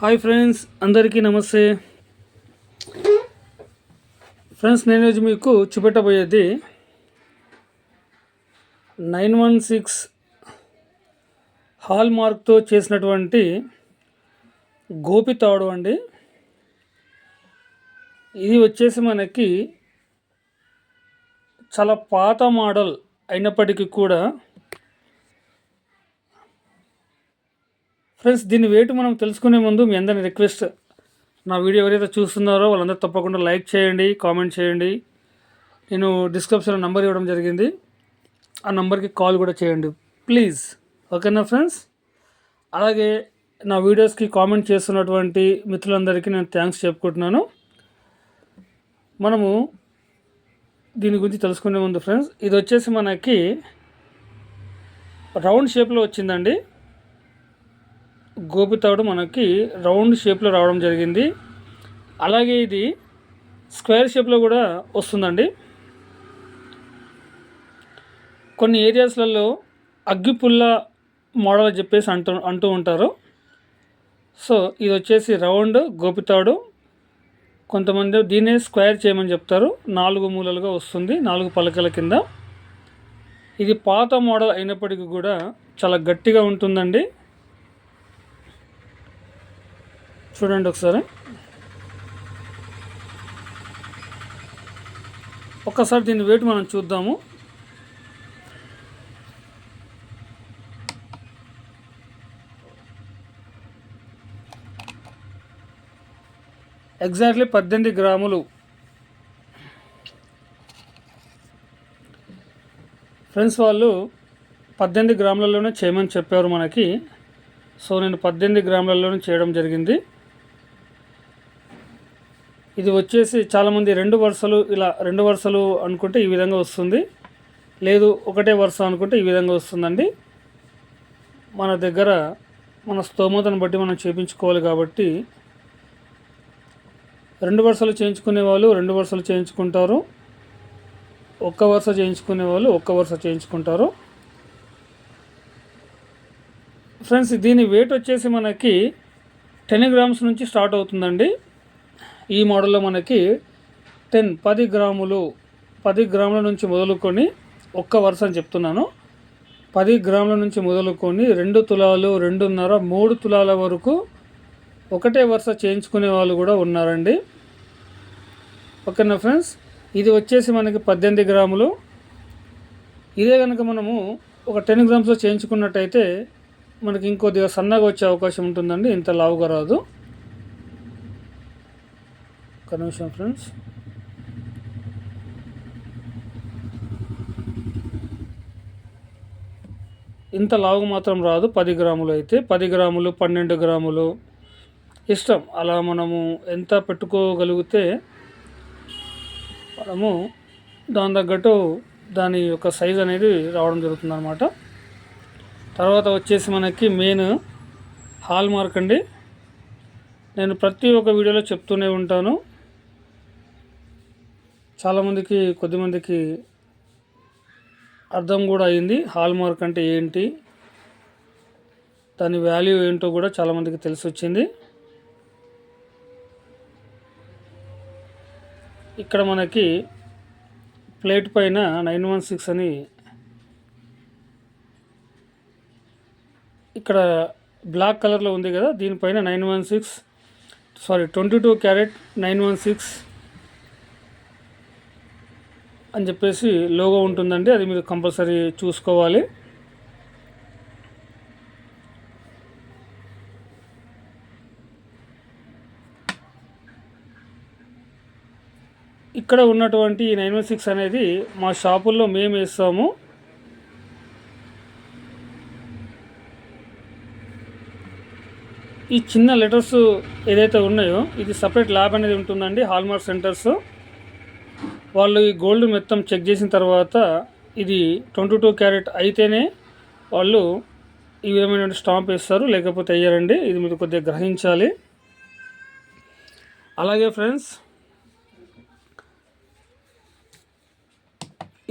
Hi friends అందరికీ నమస్తే. Friends నేను మీకు చూపెట్టబోయేది నైన్ వన్ సిక్స్ హాల్ మార్క్తో చేసినటువంటి గోపి తాడు అండి. ఇది వచ్చేసి మనకి చాలా పాత మోడల్ అయినప్పటికీ కూడా ఫ్రెండ్స్ దీని వెయిట్ మనం తెలుసుకునే ముందు మీ అందరిని రిక్వెస్ట్ నా వీడియో ఎవరైతే చూస్తున్నారో వాళ్ళందరూ తప్పకుండా లైక్ చేయండి కామెంట్ చేయండి. నేను డిస్క్రిప్షన్లో నంబర్ ఇవ్వడం జరిగింది. ఆ నంబర్కి కాల్ కూడా చేయండి. ప్లీజ్. ఓకేనా ఫ్రెండ్స్? అలాగే నా వీడియోస్కి కామెంట్ చేస్తున్నటువంటి మిత్రులందరికీ నేను థ్యాంక్స్ చెప్పుకుంటున్నాను. మనము దీని గురించి తెలుసుకునే ముందు ఫ్రెండ్స్ ఇది వచ్చేసి మనకి రౌండ్ షేప్లో వచ్చిందండి. గోపితాడు మనకి రౌండ్ షేప్లో రావడం జరిగింది. అలాగే ఇది స్క్వేర్ షేప్లో కూడా వస్తుందండి. కొన్ని ఏరియాస్లలో అగ్గిపుల్ల మోడల్ చెప్పేసి అంటూ అంటూ ఉంటారు. సో ఇది వచ్చేసి రౌండ్ గోపితాడు కొంతమంది దీన్నే స్క్వేర్ చేయమని చెప్తారు. నాలుగు మూలలుగా వస్తుంది నాలుగు పలకల కింద. ఇది పాత మోడల్ అయినప్పటికీ కూడా చాలా గట్టిగా ఉంటుందండి. చూడండి ఒకసారి. ఒక్కసారి దీని వెయిట్ మనం చూద్దాము. ఎగ్జాక్ట్లీ పద్దెనిమిది గ్రాములు. ఫ్రెండ్స్ వాళ్ళు పద్దెనిమిది గ్రాములలోనే చేయమని చెప్పారు మనకి. సో నేను పద్దెనిమిది గ్రాములలోనే చేయడం జరిగింది. ఇది వచ్చేసి చాలామంది రెండు వరుసలు ఇలా రెండు వరుసలు అనుకుంటే ఈ విధంగా వస్తుంది. లేదు ఒకటే వరుస అనుకుంటే ఈ విధంగా వస్తుందండి. మన దగ్గర మన స్తోమతను బట్టి మనం చేయించుకోవాలి కాబట్టి రెండు వరుసలు చేయించుకునే వాళ్ళు రెండు వరుసలు చేయించుకుంటారు. ఒక్క వరుస చేయించుకునే వాళ్ళు ఒక్క వరుస చేయించుకుంటారు. ఫ్రెండ్స్ దీని వెయిట్ వచ్చేసి మనకి టెన్ గ్రామ్స్ నుంచి స్టార్ట్ అవుతుందండి. ఈ మోడల్లో మనకి టెన్ పది గ్రాములు పది గ్రాముల నుంచి మొదలుకొని ఒక్క వరుస అని చెప్తున్నాను. పది గ్రాముల నుంచి మొదలుకొని రెండు తులాలు రెండున్నర మూడు తులాల వరకు ఒకటే వరుస చేయించుకునే వాళ్ళు కూడా ఉన్నారండి. ఓకేనా ఫ్రెండ్స్? ఇది వచ్చేసి మనకి పద్దెనిమిది గ్రాములు. ఇదే కనుక మనము ఒక టెన్ గ్రామ్స్లో చేయించుకున్నట్టయితే మనకి ఇంకొద్దిగా సన్నగా వచ్చే అవకాశం ఉంటుందండి. ఇంత లావుగా రాదు. ఒక్క నిమిషం ఫ్రెండ్స్. ఇంత లావు మాత్రం రాదు పది గ్రాములు అయితే. పది గ్రాములు పన్నెండు గ్రాములు. ఇష్టం. అలా మనము ఎంత పెట్టుకోగలిగితే మనము దాని తగ్గట్టు దాని యొక్క సైజ్ అనేది రావడం జరుగుతుంది అనమాట తర్వాత వచ్చేసి మనకి మెయిన్ హాల్ మార్క్ అండి. నేను ప్రతి ఒక్క వీడియోలో చెప్తూనే ఉంటాను. చాలామందికి కొద్దిమందికి అర్థం కూడా అయింది. హాల్ మార్క్ అంటే ఏంటి? దాని వాల్యూ ఏంటో కూడా చాలామందికి తెలిసి వచ్చింది ఇక్కడ మనకి ప్లేట్ పైన నైన్ వన్ సిక్స్ అని ఇక్కడ బ్లాక్ కలర్లో ఉంది కదా దీనిపైన nine one six sorry twenty two carat nine one six అని చెప్పేసి లోగో ఉంటుందండి అది మీరు కంపల్సరీ చూసుకోవాలి. ఇక్కడ ఉన్నటువంటి నైన్ వన్ సిక్స్ అనేది మా షాపుల్లో మేము వేస్తాము. ఈ చిన్న లెటర్స్ ఏదైతే ఉన్నాయో ఇది సపరేట్ ల్యాబ్ అనేది ఉంటుందండి హాల్మార్క్ సెంటర్స్. వాళ్ళు ఈ గోల్డ్ మొత్తం చెక్ చేసిన తర్వాత ఇది ట్వంటీ టూ క్యారెట్ అయితేనే వాళ్ళు ఈ విధమైన స్టాంప్ వేస్తారు లేకపోతే వేయరండి. ఇది మీరు కొద్దిగా గ్రహించాలి. అలాగే ఫ్రెండ్స్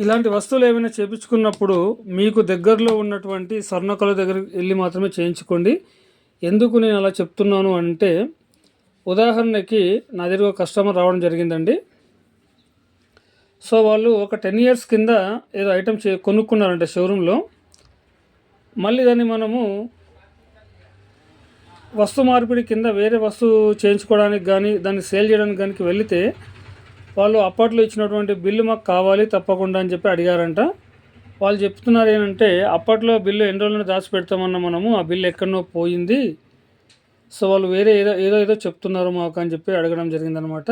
ఇలాంటి వస్తువులు ఏమైనా చేపించుకున్నప్పుడు మీకు దగ్గరలో ఉన్నటువంటి స్వర్ణకళ దగ్గరికి వెళ్ళి మాత్రమే చేయించుకోండి. ఎందుకు నేను అలా చెప్తున్నాను అంటే ఉదాహరణకి నా దగ్గర ఒక కస్టమర్ రావడం జరిగిందండి. సో వాళ్ళు ఒక టెన్ ఇయర్స్ కింద ఏదో ఐటమ్ చే కొనుక్కున్నారంటే షోరూంలో. మళ్ళీ దాన్ని మనము వస్తు మార్పిడి కింద వేరే వస్తువు చేయించుకోవడానికి కానీ దాన్ని సేల్ చేయడానికి కానీ వెళితే వాళ్ళు అప్పట్లో ఇచ్చినటువంటి బిల్లు మాకు కావాలి తప్పకుండా అని చెప్పి అడిగారంట. వాళ్ళు చెప్తున్నారు ఏంటంటే అప్పట్లో బిల్లు ఎన్ని రోజులను దాచి పెడతామన్న మనము ఆ బిల్లు ఎక్కడనో పోయింది. సో వాళ్ళు వేరే ఏదో ఏదో ఏదో చెప్తున్నారు మాకు అని చెప్పి అడగడం జరిగిందనమాట.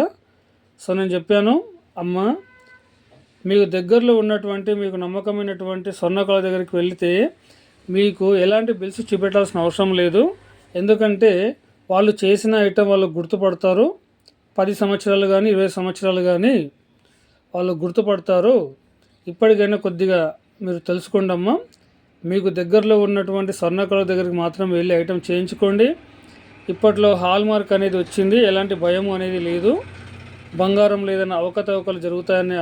సో నేను చెప్పాను అమ్మ మీకు దగ్గరలో ఉన్నటువంటి మీకు నమ్మకమైనటువంటి స్వర్ణకళ దగ్గరికి వెళితే మీకు ఎలాంటి బిల్స్ చూపెట్టాల్సిన అవసరం లేదు. ఎందుకంటే వాళ్ళు చేసిన ఐటెం వాళ్ళు గుర్తుపడతారు. పది సంవత్సరాలు కానీ ఇరవై సంవత్సరాలు కానీ వాళ్ళు గుర్తుపడతారు. ఇప్పటికైనా కొద్దిగా మీరు తెలుసుకోండమ్మా మీకు దగ్గరలో ఉన్నటువంటి స్వర్ణకళ దగ్గరికి మాత్రం వెళ్ళి ఐటెం చేయించుకోండి. ఇప్పట్లో హాల్ మార్క్ అనేది వచ్చింది. ఎలాంటి భయం అనేది లేదు. బంగారం లేదన్న అవకతవకలు జరుగుతాయనే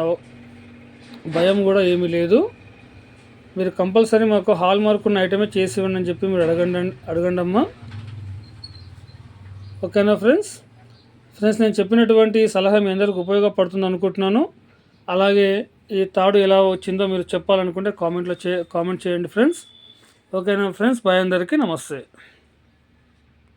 భయం కూడా ఏమీ లేదు. మీరు కంపల్సరీ మాకు హాల్ మార్క్ ఉన్న ఐటమే చేసి ఇవ్వండి అని చెప్పి మీరు అడగండి అడగండి అమ్మా. ఓకేనా ఫ్రెండ్స్? ఫ్రెండ్స్ నేను చెప్పినటువంటి సలహా మీ అందరికి ఉపయోగపడుతుంది అనుకుంటున్నాను. అలాగే ఈ తాడు ఎలా వచ్చిందో మీరు చెప్పాలనుకుంటే కామెంట్లో చే కామెంట్ చేయండి ఫ్రెండ్స్. ఓకేనా ఫ్రెండ్స్? బాయ్ అందరికీ నమస్తే.